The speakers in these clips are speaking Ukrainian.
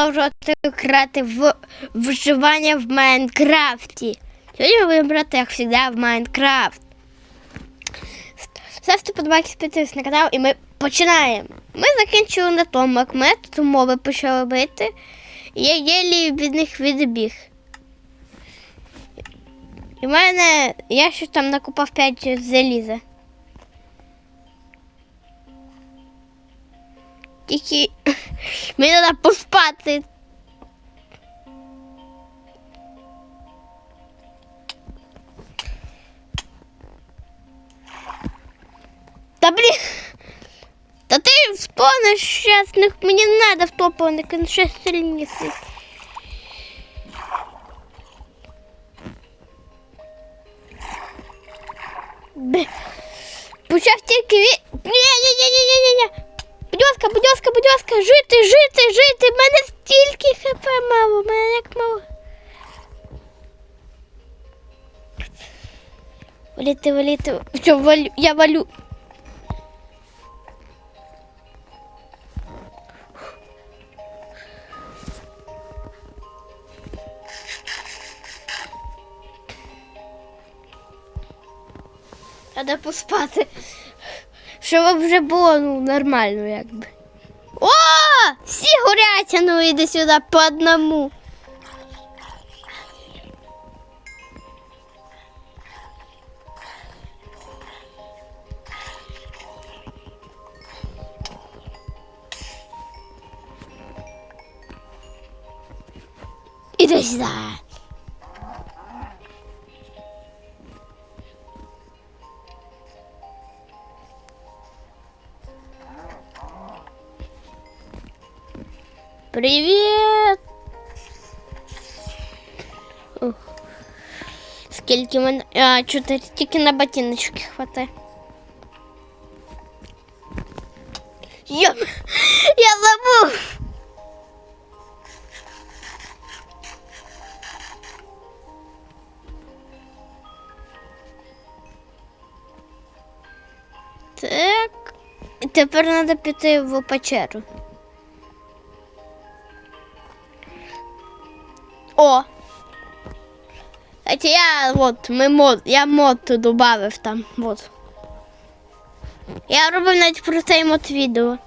продовжувати грати в виживання в Майнкрафті. Сьогодні ми будемо грати, як завжди, в Майнкрафт. Ставте подобайки, підписуйтесь на канал і ми починаємо. Ми закінчили на тому, як ми тут умови почали бити. Я єлі від них відбіг. І в мене. Я ще там накупав 5 заліза. Тільки мені треба поспати. Та блін. Та ти втонеш щасних, мені не треба втопленик, він ще сильніший. Бе. Почав тільки від... Ні, Ні, ні, ні, ні, ні, ні. Будь ласка, будь ласка, будь ласка, жити, жити, жити. В мене стільки хп мало, в мене як мало. Валіти, валіти. Що, валю, я валю. Треба поспати. Щоб вже було ну, нормально, якби. О! Всі горять, ну іди сюди по одному. Іди сюди. Привіт! Ух. Скільки в мене. А, чотири тільки на ботиночки хватає. Я, я забув. Так. І тепер треба піти в печеру. Кстати, я вот, ми мод, я мод добавив там, вот. Я робив навіть про цей мод відео.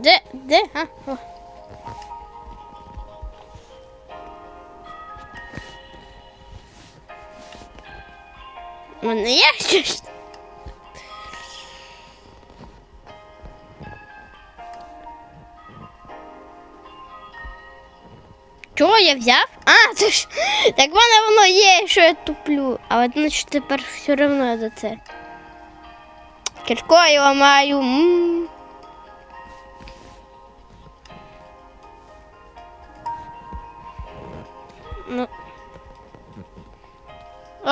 Де, де? А, о. Мене є щось. Чого я взяв? А, це ж так в мене воно є, що я туплю. Але значить тепер все одно за це. Кишкою ламаю. М. Ну.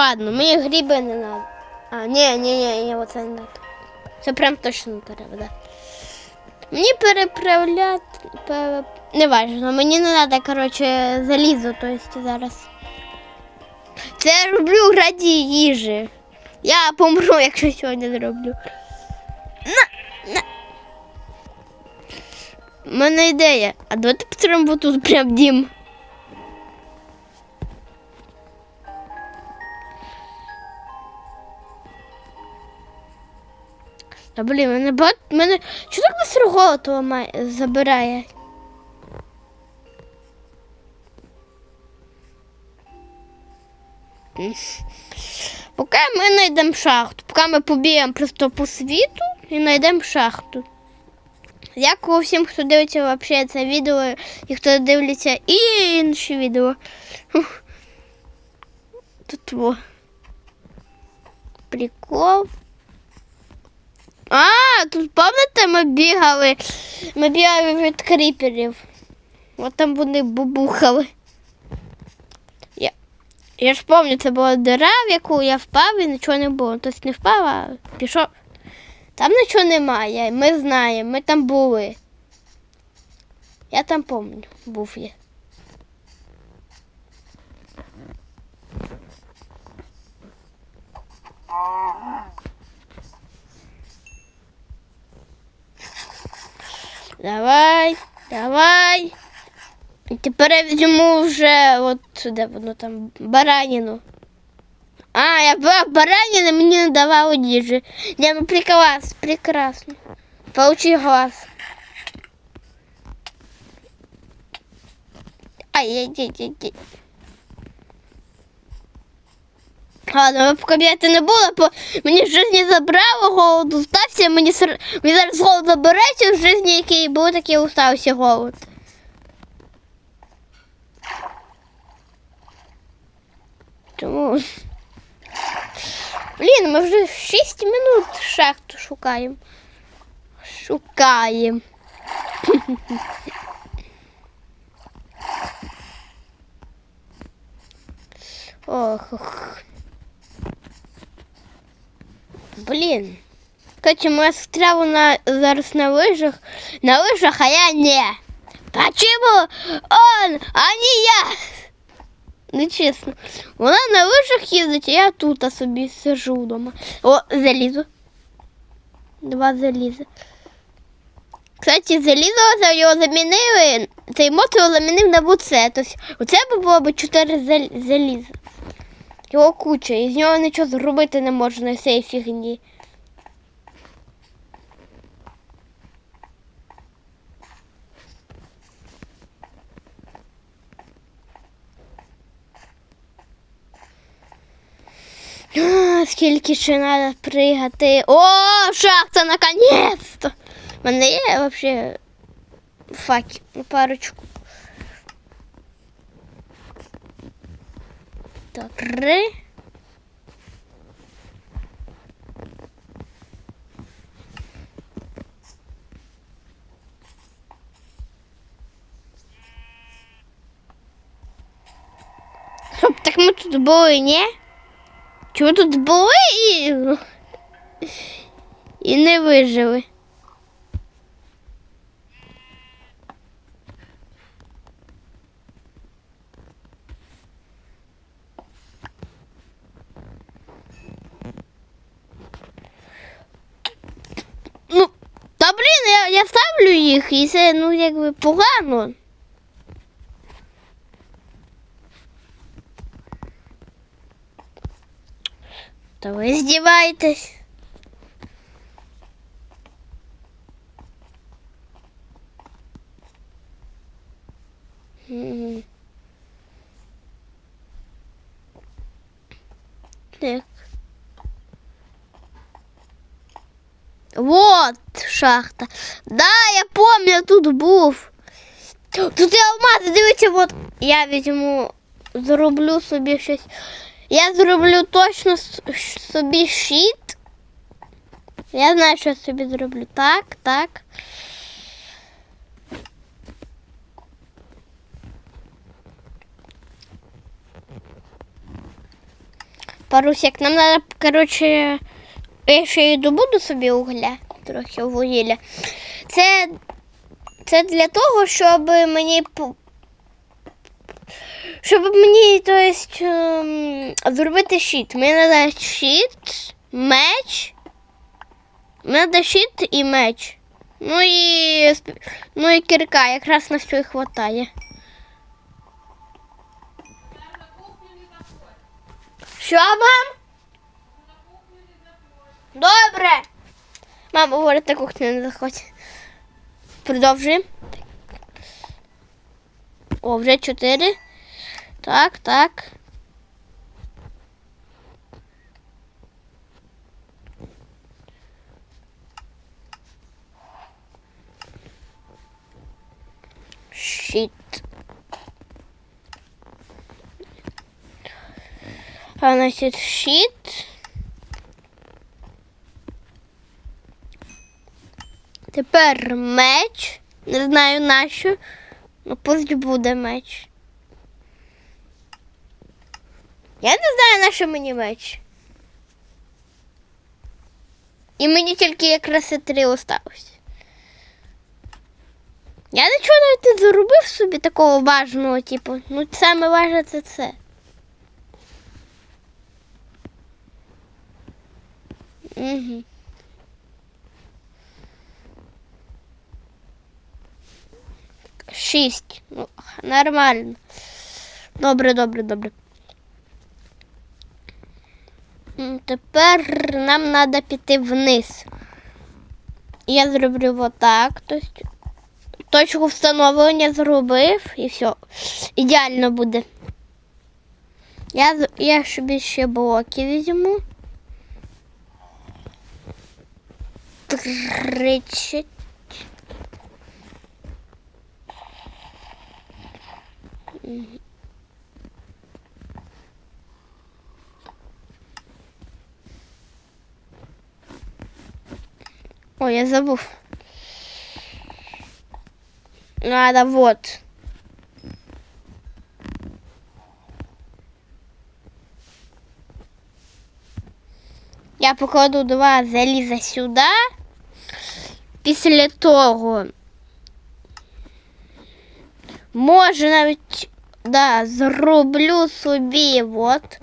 Ладно, мені гриби не надо. А, ні, ні, ні, ні, оце не надо. Це прям точно не треба, да. Мені переправляти. Пере... Неважно, мені не треба, коротше, залізо, то есть зараз. Це я роблю раді їжі. Я помру, якщо сьогодні зроблю. На, на. У мене ідея. А давайте построїмо тут прям дім. Та блін, мене багато. Мене. Чого так быстро голод ламає, забирає? Поки ми знайдемо шахту, поки ми побігаємо просто по світу і знайдемо шахту. Дякую всім, хто дивиться вообще це відео і хто дивиться і інші відео. Тут во. Прикол. А, тут пам'ятаєте, ми бігали. Ми бігали від кріперів. От там вони бубухали. Я, я ж пам'ятаю, це була дира, в яку я впав і нічого не було. Тобто не впав, а пішов. Там нічого немає, ми знаємо, ми там були. Я там пам'ятаю, був я. Давай, давай. І Тепер я візьму вже от де воно там бараніну. А, я була баранина, мені не давали їжі. Я ну прекрасно, прекрасно. Получи глаз. Ай, Ладно, б кабінети не було, бо мені з житті забрало, голод устався, мені, сер- мені зараз голод забереться, в житті, який був, такий устався голод. Тому. Блін, ми вже 6 минут шахту шукаємо. Шукаємо. Ох, ох. Блін. Короче, ми стрілу на зараз на лижах, на лижах, а я не. Почему он, а не я? Ну чесно. Вона на лижах їздить, а я тут а собі сижу вдома. О, залізо. Два заліза. Кстати, залізо за його замінили. Цей його замінив на буце. Тобто у було б чотири заліза. Його куча, і з нього нічого зробити не можна з цієї фігні. Скільки ще треба пригати. О, шахта наконец-то! У мене є взагалі факи, парочку. Так, три. Стоп, так ми тут були, ні? Чи тут були і... і не вижили? Ну, та блін, я, я ставлю їх, і це ну якби погано. Та ви здіваєтесь. Вот шахта. Да, я помню, тут був. Тут є алмази, дивіться, от я візьму, зроблю собі щось. Я зроблю точно с- собі щит. Я знаю, що я собі зроблю. Так, так. Парусик, нам треба, коротше, я ще й добуду собі угля, Трохи вугілля. Це, це для того, щоб мені щоб мені, то есть, ем, зробити щит. Мені треба щит, меч. Мені треба щит і меч. Ну і, ну і кирка, якраз на все і хватає. Що, мам? Добре. Мама говорить, на кухню не заходь. Продовжуємо. О, вже чотири. Так, так. Щит. А значить щит. Тепер меч. Не знаю нащо. Ну пусть буде меч. Я не знаю, на що мені меч. І мені тільки якраз і три осталось. Я нічого навіть не заробив собі такого важного, типу, ну саме важне це це. Угу. Шість. Ну, нормально. Добре, добре, добре. Тепер нам треба піти вниз. Я зроблю отак. Тобто точку встановлення зробив і все. Ідеально буде. Я, я собі ще блоки візьму. Тридцять. Ой, я забыл. Надо вот. Я покладу два заліза сюди. Після того. Може навіть да, зроблю собі от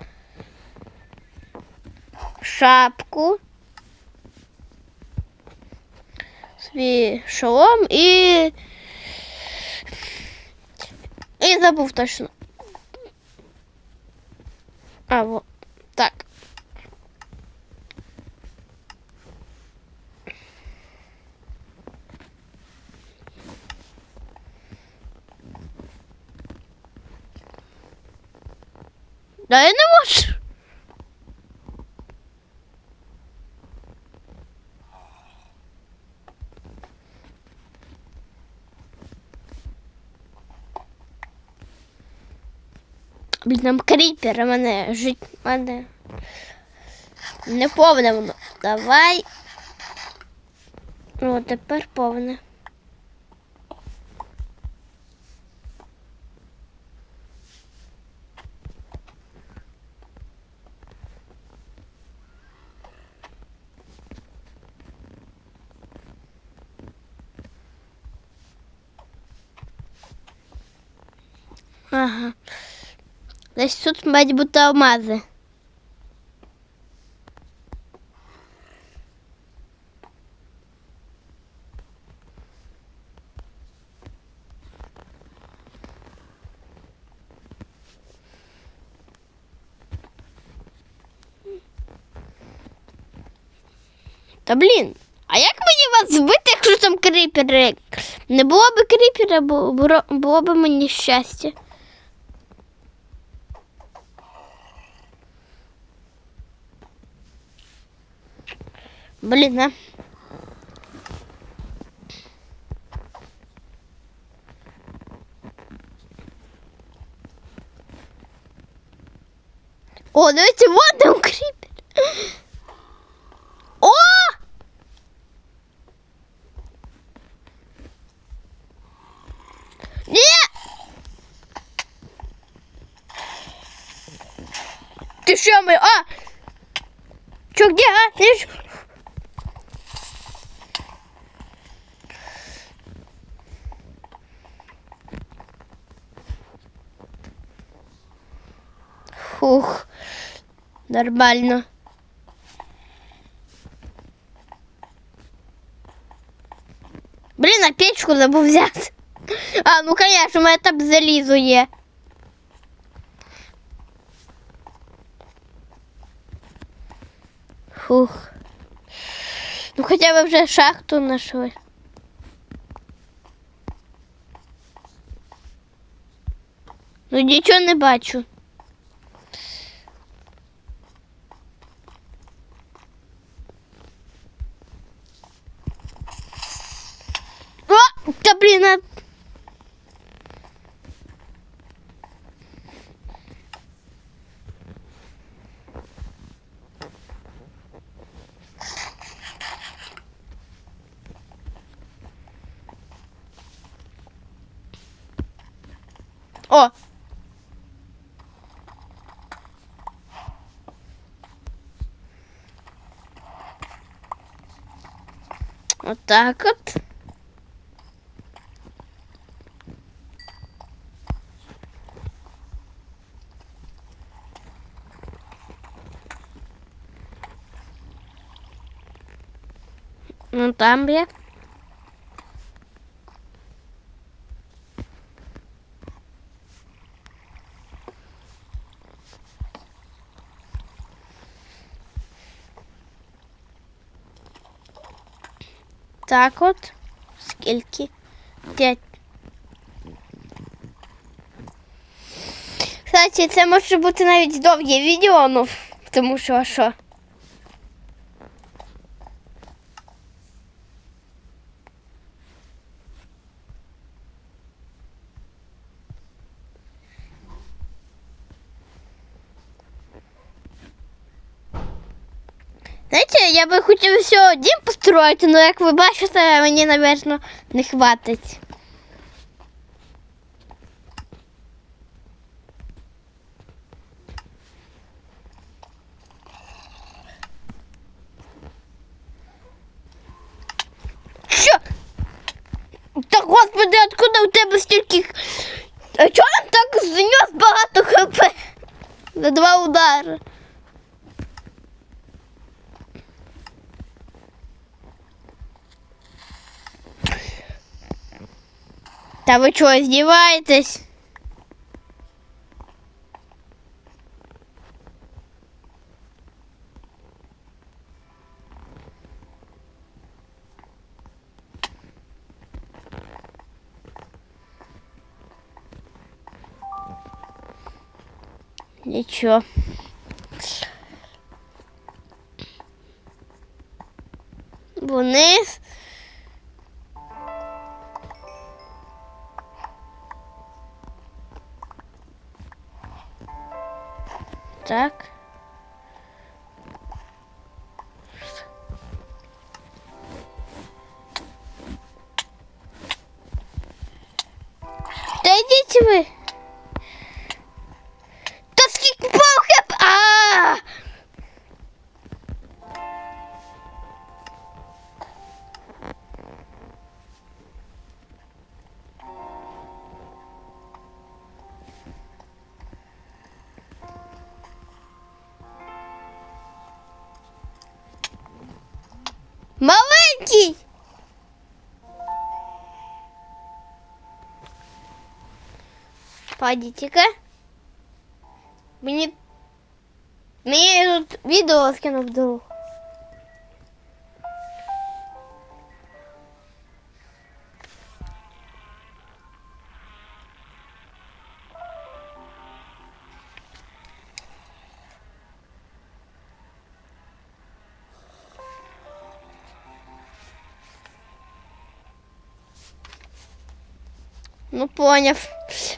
шапку. Свій шолом і. І забув точно. А, вот. Да я не можу. Блін, там кріпер, мене жить, мене не повне воно. Давай. О, тепер повне. Десь тут мають бути алмази. Та блін, а як мені вас збити, якщо там кріпери? Не було б кріпера, бу- було, було б мені щастя. Блін, а. О, дивіться, вот там кріпер. О! Ні! Ти що ми? А! Чо, где, а? Ти ж- Фух, нормально. Блін, а печку забув взяти. А, ну конечно, у мене там залізо є. Фух. Ну хоча б вже шахту знайшли. Ну нічого не бачу. О, та блін, а... О! Отак Ну там є. Так от. Скільки? П'ять. Кстати, це може бути навіть довге відео, ну, тому що а що. Знаєте, я би хотів все дім построїти, але як ви бачите, мені, напевно, не хватить. Що? Та господи, откуда у тебе стільки. А чого він так знес багато хп? За два удари. Та ви чого, здіваєтесь? Нічого. Вниз. Так. Та йдіть ви. Пойдите-ка. Мені... Мені тут відео скинув друг. Ну, поняв.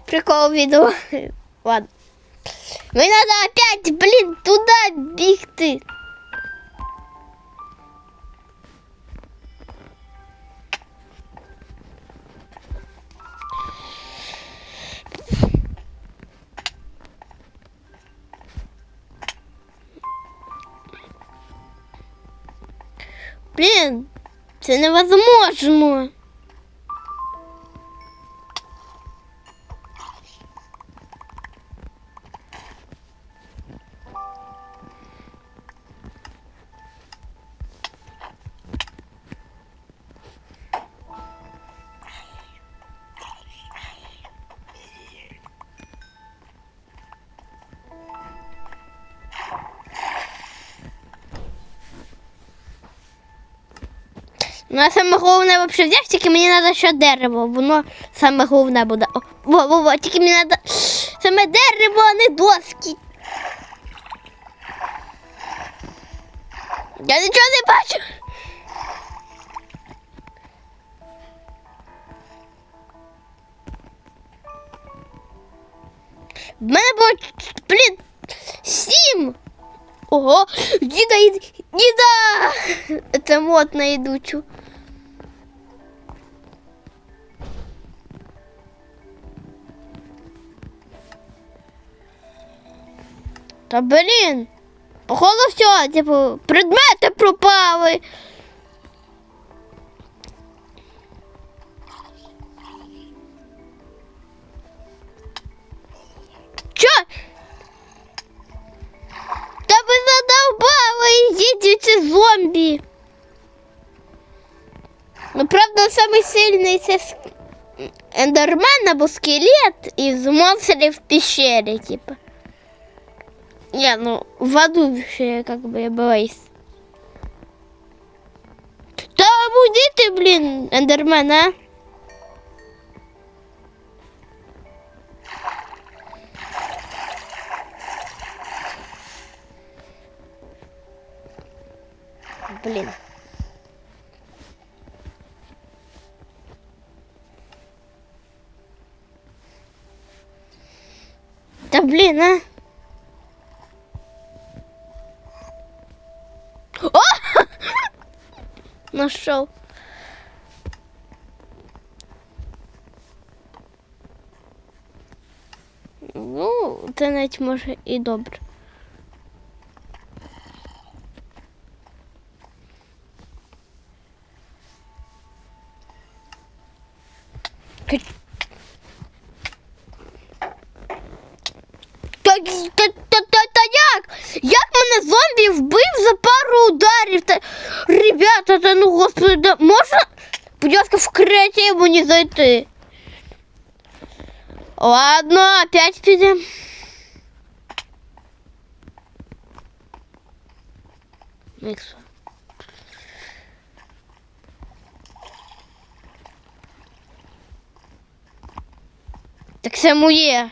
Прикол відео. Ладно. Мені надо опять, блин, туда бігти. Блин, це невозможно. Ну, саме головне вообще взяв, тільки мені треба ще дерево, воно саме головне буде. О, во, во, во, тільки мені треба саме дерево, а не доски. Я нічого не бачу. В мене було, блін, сім. Ого, діда, ід- діда! Це мод на ідучу. Та блін, походу все, типу, предмети пропали. Чо? Та ви задовбали, їдіть ці зомбі. Ну, правда, самий сильний це ендермен або скелет із монстрів в пещері, типу. Не, ну, в аду ще как бы боюсь. Та уйди ти, блін, ендермен, а? Блін. Та блін, а? О! Нашов. Ну, це навіть може і добре. креатив мені зайти? Ладно, опять підемо. Мікс. Так це моє.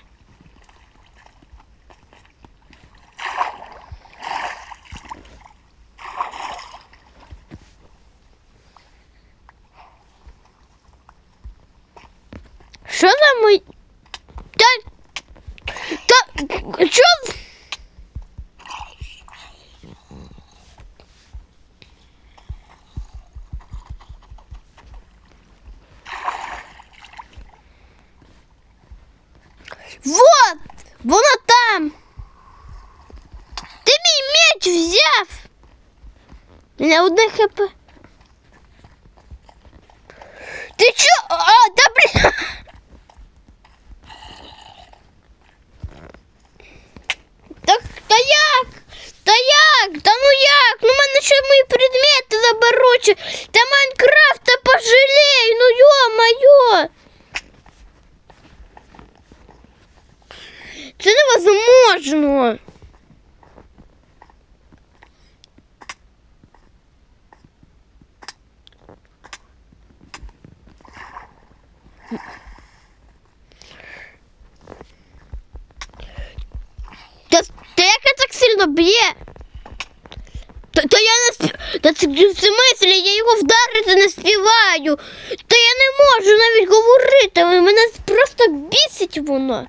Мой... Та... Та... Що? Вот! Вона там! Ти мій меч взяв! Мене одне хп. Ти чо? А, да блін! Так, та як? Та як? Та ну як? Ну мене ще мої предмети заберуть. Та Майнкрафт, та пожалей, ну йо-моє. Це невозможно. Та, та як я так сильно б'є? Та, та я не спів... Та це в смислі, я його вдарити не співаю. Та я не можу навіть говорити. Мене просто бісить воно.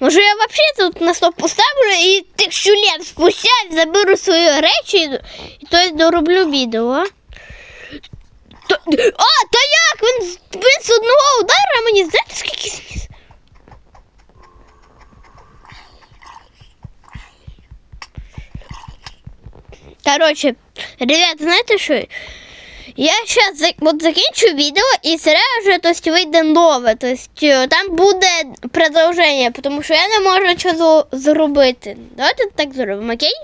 Може я взагалі тут на стоп поставлю і тисячу лет спустя заберу свої речі і, то й дороблю відео. а? То, а, та як? Він, він з одного удара мені знаєте, скільки зніс? Короче, ребята, знаєте що? Я сейчас вот закінчу відео і сразу то есть, вийде нове. То есть, там буде продовження, тому що я не можу нічого зробити. Давайте так зробимо, окей?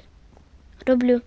Роблю.